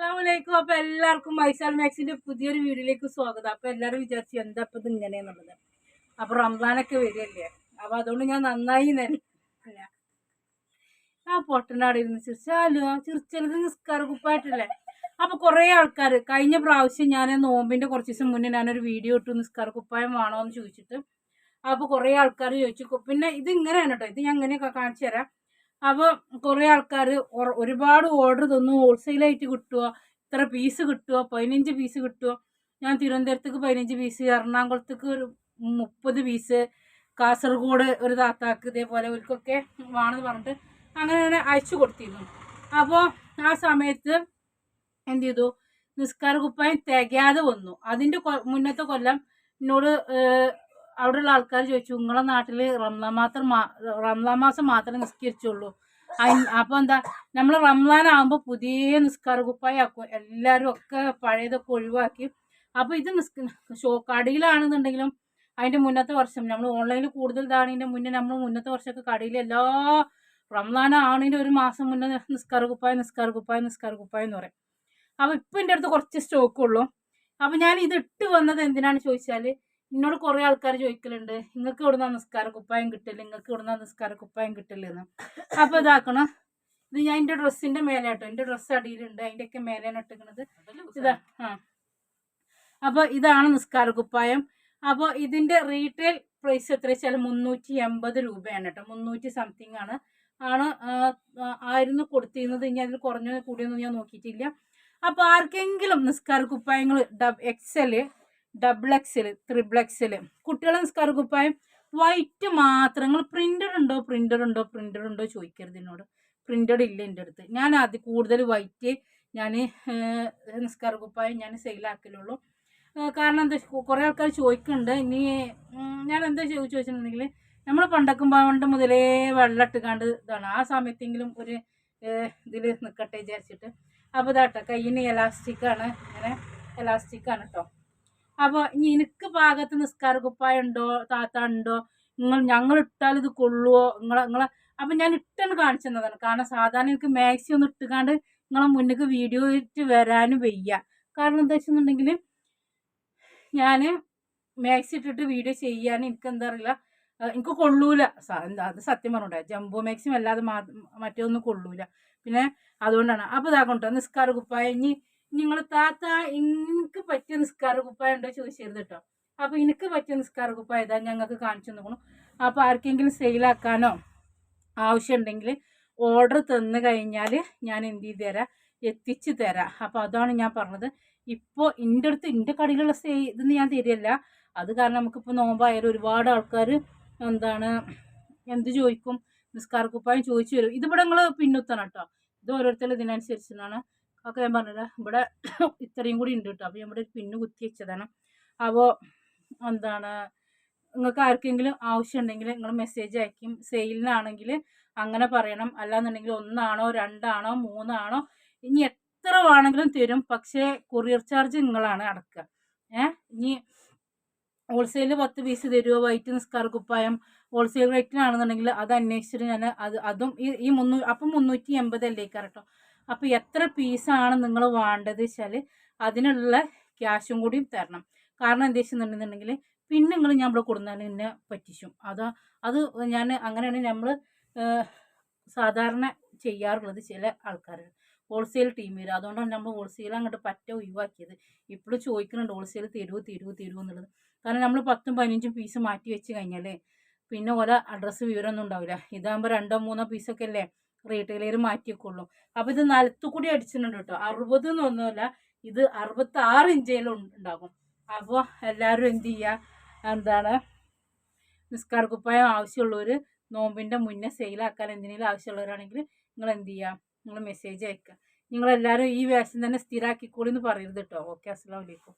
അസ്സാമലൈക്കും അപ്പൊ എല്ലാവർക്കും മൈസാൽ മാക്സിന്റെ പുതിയൊരു വീഡിയോയിലേക്ക് സ്വാഗതം. അപ്പൊ എല്ലാവരും വിചാരിച്ചു എന്താ ഇപ്പൊ ഇത് ഇങ്ങനെയെന്നുള്ളത്. അപ്പൊ റംസാനൊക്കെ വരികയല്ലേ? അപ്പൊ അതുകൊണ്ട് ഞാൻ നന്നായി നെല്ല ആ പൊട്ടനാടി ഇരുന്ന് ആ ചിരിച്ചത് നിസ്കാര കുപ്പായിട്ടല്ലേ? അപ്പൊ കുറെ ആൾക്കാർ കഴിഞ്ഞ പ്രാവശ്യം ഞാൻ നോമ്പിന്റെ കുറച്ച് ദിവസം മുന്നേ ഞാനൊരു വീഡിയോ ഇട്ടു നിസ്കാര കുപ്പായം വേണോ എന്ന് ചോദിച്ചിട്ട്. അപ്പൊ കുറെ ആൾക്കാർ ചോദിച്ചു പിന്നെ ഇത് ഇങ്ങനെയാണ് കേട്ടോ ഇത് ഞാൻ ഇങ്ങനെയൊക്കെ കാണിച്ചു തരാം. അപ്പോൾ കുറേ ആൾക്കാർ ഒരുപാട് ഓർഡർ തന്നു. ഹോൾസെയിലായിട്ട് കിട്ടുക ഇത്ര പീസ് കിട്ടുക പതിനഞ്ച് പീസ് കിട്ടുക ഞാൻ തിരുവനന്തപുരത്തേക്ക് പതിനഞ്ച് പീസ് എറണാകുളത്തേക്ക് ഒരു മുപ്പത് പീസ് കാസർഗോഡ് ഒരു താത്താക്ക് ഇതേപോലെ ഒരുക്കൊക്കെ വേണമെന്ന് പറഞ്ഞിട്ട് അങ്ങനെ അങ്ങനെ അയച്ചു കൊടുത്തിരുന്നു അപ്പോൾ ആ സമയത്ത് എന്ത് ചെയ്തു? നിസ്കാര കുപ്പായം തികയാതെ വന്നു. അതിന്റെ മുന്നത്തെ കൊല്ലം എന്നോട് അവിടെയുള്ള ആൾക്കാർ ചോദിച്ചു നിങ്ങളെ നാട്ടിൽ റംലാൻ മാത്രം റംലാൻ മാസം മാത്രമേ നിസ്കരിച്ചുള്ളൂ. അപ്പോൾ എന്താ നമ്മൾ റംലാൻ ആകുമ്പോൾ പുതിയ നിസ്കാര കുപ്പായാക്കും എല്ലാവരും ഒക്കെ പഴയതൊക്കെ ഒഴിവാക്കി. അപ്പോൾ ഇത് നിസ്ക ഷോ കടയിലാണെന്നുണ്ടെങ്കിലും അതിന്റെ മുന്നത്തെ വർഷം നമ്മൾ ഓൺലൈനിൽ കൂടുതൽ ഇതാണതിന്റെ മുന്നേ നമ്മൾ മുന്നത്തെ വർഷമൊക്കെ കടയിൽ എല്ലാ റംലാൻ ആണിന്റെ ഒരു മാസം മുന്നേ നിസ്കാര കുപ്പായ നിസ്കാര കുപ്പായ നിസ്കാര കുപ്പായ എന്ന് പറയും. അപ്പോൾ ഇപ്പൊ എന്റെ അടുത്ത് കുറച്ച് സ്റ്റോക്ക് സ്റ്റോക്കുള്ളൂ അപ്പോൾ ഞാൻ ഇത് ഇട്ട് വന്നത് എന്തിനാണ് ചോദിച്ചാൽ എന്നോട് കുറേ ആൾക്കാർ ചോദിക്കലുണ്ട് നിങ്ങൾക്ക് ഇവിടുന്ന് നിസ്കാര കുപ്പായം കിട്ടില്ല നിങ്ങൾക്ക് ഇവിടുന്ന് നിസ്കാര കുപ്പായം കിട്ടില്ലെന്ന്. അപ്പോൾ ഇതാക്കണം. ഇത് ഞാൻ എന്റെ ഡ്രസ്സിന്റെ മേലെ കേട്ടോ എന്റെ ഡ്രസ്സ് അടിയിലുണ്ട് അതിന്റെ ഒക്കെ മേലെയാണ് ഇട്ടിരിക്കുന്നത് ഇതാ ആ. അപ്പോൾ ഇതാണ് നിസ്കാര കുപ്പായം. അപ്പോൾ ഇതിന്റെ റീറ്റെയിൽ പ്രൈസ് എത്ര വെച്ചാൽ മുന്നൂറ്റി എൺപത് രൂപയാണ് കേട്ടോ മുന്നൂറ്റി സംതിങ് ആണ്. ആണ് ആയിരുന്നു കൊടുത്തിരുന്നത് ഇനി അതിൽ കുറഞ്ഞ കൂടിയൊന്നും ഞാൻ നോക്കിയിട്ടില്ല. അപ്പോൾ ആർക്കെങ്കിലും നിസ്കാര കുപ്പായങ്ങൾ ഡബ് എക്സൽ ഡബിൾ എക്സിൽ ത്രിബിൾ എക്സിൽ കുട്ടികളെ നിസ്കാര വൈറ്റ് മാത്രം നിങ്ങൾ പ്രിന്റഡ് ഉണ്ടോ പ്രിന്റഡ് ഉണ്ടോ പ്രിന്റഡ് ഉണ്ടോ ചോദിക്കരുത് എന്നോട്. പ്രിന്റഡ് ഇല്ല എന്റെ അടുത്ത്. ഞാൻ അത് കൂടുതൽ വൈറ്റ് ഞാൻ നിസ്കാര ഞാൻ സെയിലാക്കലുള്ളൂ കാരണം എന്താ കുറേ ആൾക്കാർ ചോദിക്കുന്നുണ്ട് ഇനി ഞാൻ എന്താ ചോദിച്ചിട്ടുണ്ടെങ്കിൽ നമ്മൾ പണ്ടൊക്കെ പണ്ട് മുതലേ വെള്ളം ഇട്ടുകാണ്ട് ഇതാണ്. ആ സമയത്തെങ്കിലും ഒരു ഇതിൽ നിൽക്കട്ടെ വിചാരിച്ചിട്ട്. അപ്പോൾ ഇതാട്ടോ കയ്യിന് എലാസ്റ്റിക്കാണ് ഇങ്ങനെ എലാസ്റ്റിക്കാണ് കേട്ടോ അപ്പോൾ എനിക്ക് പാകത്ത് നിസ്കാര കുപ്പായ ഉണ്ടോ താത്ത ഉണ്ടോ? നിങ്ങൾ ഞങ്ങൾ ഇട്ടാൽ ഇത് കൊള്ളുവോ? നിങ്ങളെ നിങ്ങളെ അപ്പം ഞാൻ ഇട്ടാണ് കാണിച്ചു തന്നതാണ്. കാരണം സാധാരണ എനിക്ക് മാക്സി ഒന്ന് ഇട്ടുകാണ്ട് നിങ്ങളെ മുന്നേക്ക് വീഡിയോ ഇട്ട് വരാനും വയ്യ. കാരണം എന്താ വെച്ചെന്നുണ്ടെങ്കിൽ ഞാൻ മാക്സി ഇട്ടിട്ട് വീഡിയോ ചെയ്യാൻ എനിക്ക് എന്താ അറിയില്ല. എനിക്ക് കൊള്ളൂല. അത് സത്യം പറഞ്ഞോട്ടെ. ജംബോ മാക്സിം അല്ലാതെ മറ്റൊന്നും കൊള്ളൂല. പിന്നെ അതുകൊണ്ടാണ്. അപ്പോൾ ഇതാകൊണ്ടോ നിസ്കാര കുപ്പായ. ഇനി നിങ്ങൾ താത്ത എനിക്ക് പറ്റിയ നിസ്കാര കുപ്പായ ഉണ്ടോ ചോദിച്ചിരുന്നു കേട്ടോ അപ്പോൾ എനിക്ക് പറ്റിയ നിസ്കാര കുപ്പായ ഞങ്ങൾക്ക് കാണിച്ചു നോക്കണം അപ്പോൾ ആർക്കെങ്കിലും സെയിലാക്കാനോ ആവശ്യമുണ്ടെങ്കിൽ ഓർഡർ തന്നു കഴിഞ്ഞാൽ ഞാൻ എന്ത് ചെയ്ത് തരാം എത്തിച്ചു തരാം. അപ്പോൾ അതാണ് ഞാൻ പറഞ്ഞത്. ഇപ്പോൾ എന്റെ അടുത്ത് എന്റെ കടയിലുള്ള സേ ഇതൊന്നും ഞാൻ തരില്ല. അത് കാരണം നമുക്കിപ്പോൾ നോമ്പായാലും ഒരുപാട് ആൾക്കാർ എന്താണ് എന്ത് ചോദിക്കും? നിസ്കാര കുപ്പായം ചോദിച്ചു വരും. ഇതിവിടെ നിങ്ങൾ പിന്നുത്തണം കേട്ടോ ഇത് ഓരോരുത്തരും ഇതിനനുസരിച്ചാണ് ഒക്കെ ഞാൻ പറഞ്ഞത് ഇവിടെ ഇത്രയും കൂടി ഉണ്ട് കേട്ടോ അപ്പോൾ ഇവിടെ ഒരു പിന്ന് കുത്തി വെച്ചതാണ്. അപ്പോൾ എന്താണ് നിങ്ങൾക്ക് ആർക്കെങ്കിലും ആവശ്യമുണ്ടെങ്കിൽ നിങ്ങൾ മെസ്സേജ് അയക്കും. സെയിലിനാണെങ്കിൽ അങ്ങനെ പറയണം. അല്ലാന്നുണ്ടെങ്കിൽ ഒന്നാണോ രണ്ടാണോ മൂന്നാണോ ഇനി എത്ര വേണമെങ്കിലും തരും. പക്ഷേ കൊറിയർ ചാർജ് നിങ്ങളാണ് അടക്കുക. ഏ ഇനി ഹോൾസെയിൽ പത്ത് പീസ് തരുമോ വൈറ്റ് നിസ്കാർ കുപ്പായം ഹോൾസെയിൽ റേറ്റിനാണെന്നുണ്ടെങ്കിൽ അത് അന്വേഷിച്ചിട്ട് ഞാൻ അത് അതും ഈ ഈ മുന്നൂ അപ്പം മുന്നൂറ്റി എൺപതല്ലേ കേട്ടോ അപ്പോൾ എത്ര പീസാണ് നിങ്ങൾ വേണ്ടത് വെച്ചാൽ അതിനുള്ള ക്യാഷും കൂടിയും തരണം. കാരണം എന്താ വെച്ചിട്ടുണ്ടെന്നുണ്ടെങ്കിൽ പിന്നെ നിങ്ങൾ ഞാൻ ഇവിടെ കൊടുന്നാൽ എന്നെ പറ്റിച്ചും. അത് അത് ഞാൻ അങ്ങനെയാണ് നമ്മൾ സാധാരണ ചെയ്യാറുള്ളത് ചില ആൾക്കാർ ഹോൾസെയിൽ ടീമിൽ അതുകൊണ്ടാണ് നമ്മൾ ഹോൾസെയിൽ അങ്ങോട്ട് പറ്റ ഒഴിവാക്കിയത്. ഇപ്പോഴും ചോദിക്കുന്നുണ്ട് ഹോൾസെയിൽ തരുമോ തരുമോ തരുമോ എന്നുള്ളത്. കാരണം നമ്മൾ പത്തും പതിനഞ്ചും പീസ് മാറ്റി വെച്ച് കഴിഞ്ഞാൽ പിന്നെ ഓരോ അഡ്രസ്സ് വിവരമൊന്നും ഉണ്ടാവില്ല ഇതാകുമ്പോൾ രണ്ടോ മൂന്നോ പീസൊക്കെ അല്ലേ? റീറ്റെയിലർ മാറ്റിയൊക്കെയുള്ളൂ അപ്പോൾ ഇത് നിലത്തു കൂടി അടിച്ചിട്ടുണ്ട് കേട്ടോ. അറുപത് എന്നൊന്നുമല്ല ഇത് അറുപത്തി ആറ് ഇഞ്ചിലും ഉണ്ടാകും. അപ്പോൾ എല്ലാവരും എന്ത് ചെയ്യുക എന്താണ്? നിസ്കാര കുപ്പായം ആവശ്യമുള്ളവർ നോമ്പിന്റെ മുന്നേ സെയിലാക്കാൻ എന്തിനേലും ആവശ്യമുള്ളവരാണെങ്കിൽ നിങ്ങൾ എന്ത് ചെയ്യുക നിങ്ങൾ മെസ്സേജ് അയക്കുക നിങ്ങളെല്ലാവരും ഈ വേഷം തന്നെ സ്ഥിരമാക്കിക്കോളി എന്ന് പറയരുത് കേട്ടോ. ഓക്കെ അസ്സാം വലൈക്കും